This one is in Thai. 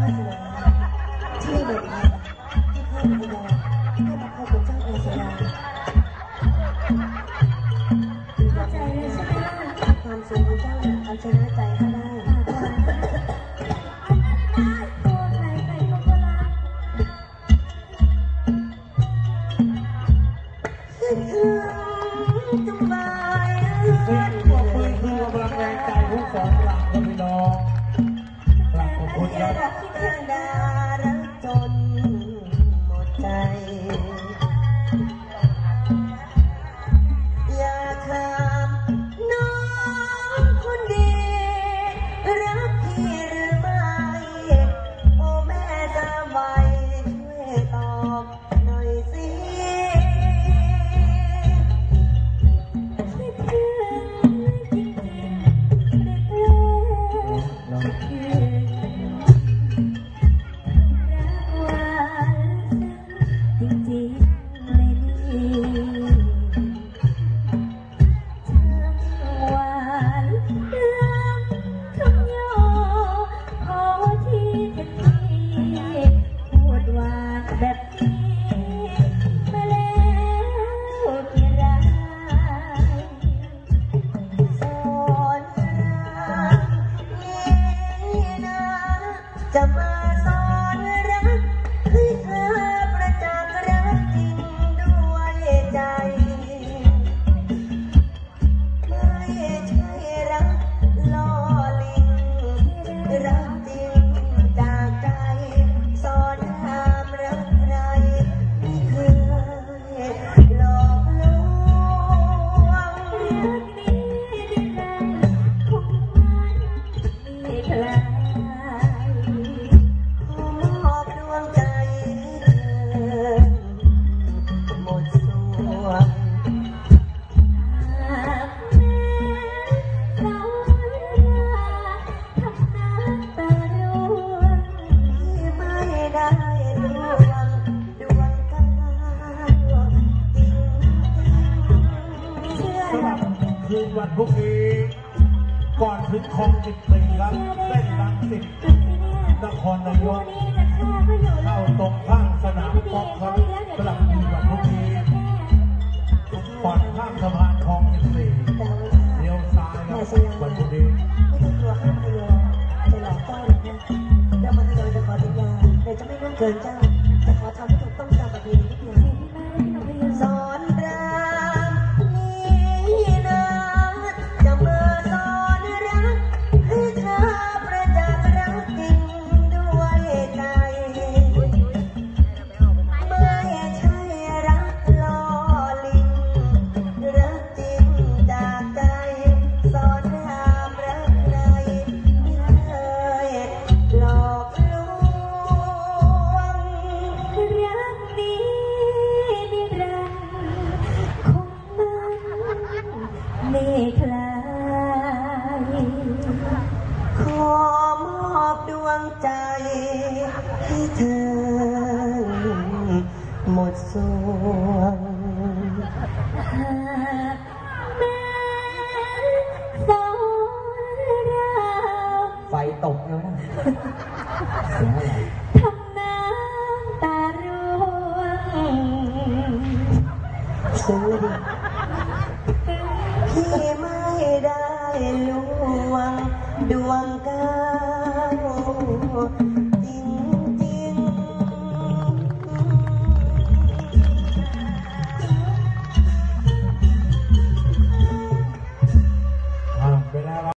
Thank. กลายขอบดวงใจเธอหมดส่วนหากแม้สาวราทำน้ตาร่วที่ไม่ได้ดวงดวงตาจริงเชื่อ คืนวันพรุ่ ก่อนถึงคลองจิตติรักเส้นรังสิตนครนายกเข้าตรงข้างสนามกอล์ฟครับกลับอยู่กับพวกนี้ก่อนข้ามสะพานคลองจิตติเลี้ยวซ้ายครับวันพรุ่งนี้เกินเจ้า คลาย ขอมอบดวงใจให้เธอ หมดส่วนแม้สาวราไฟตกแล้วนะทำน้ำตาร่วง ซื้อดิ ที่ไม่ได้ลวงดวงกาว